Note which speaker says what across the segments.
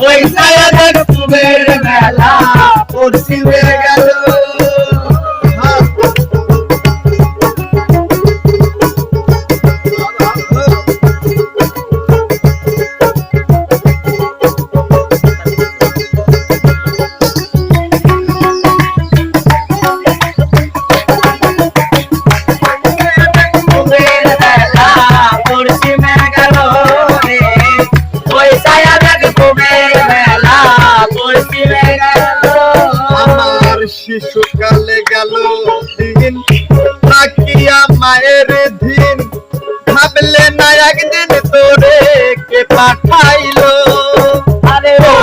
Speaker 1: ওই সায়াদের কুবের মেলা পশ্চিমে
Speaker 2: শিশুকালে গেল দিন। তাকিয়া মায়ের দিন। ভাবলে না একদিন তোরে কে পাঠাইলো।
Speaker 1: আরে ও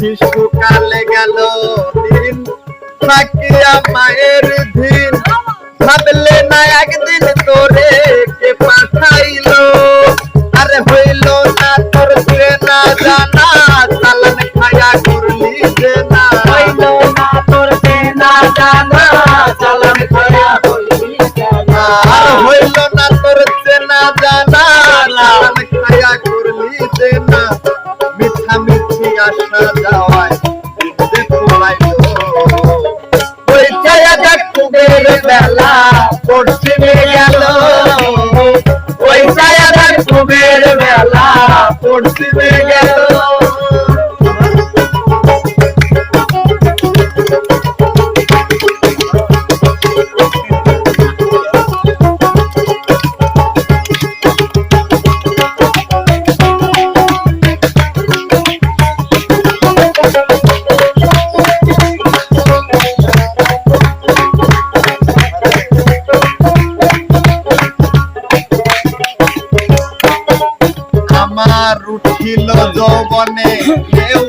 Speaker 2: শিশুকালে গেল দিন। তাকিয়া মায়ের দিন। ভাবলে না একদিন হইল না। তোর সে না। জানা খায়া করলি যাওয়ায়
Speaker 1: ওই ছায়াটা কুবের বেলা পশ্চিমে গেল।
Speaker 2: আমার উঠিল যৌবনে কেউ।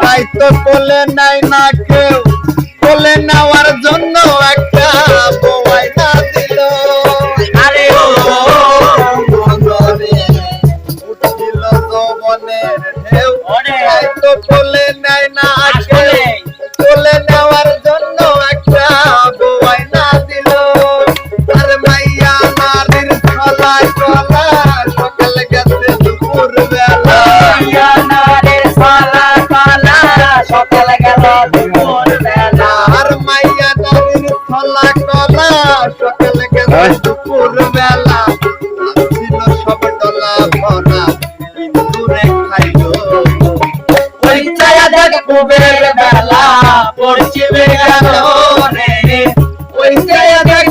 Speaker 2: তাই তো বলে নাই না কেউ। বলে নেওয়ার জন্য একটা বোয়াই দিল।
Speaker 1: আরে ও
Speaker 2: উঠিল যৌবনের ঢেউ। তাই তো কোলে আর মাইয়া দাদির খোলা কলা সকাল
Speaker 1: গেল দুপুর বেলা
Speaker 2: ছিল সব ডলা ভরা ইন্দুরে খাইল
Speaker 1: ওই চায়া দেখ কুবের বেলা, পড়ছে বেলা রে ওই চায়া দেখ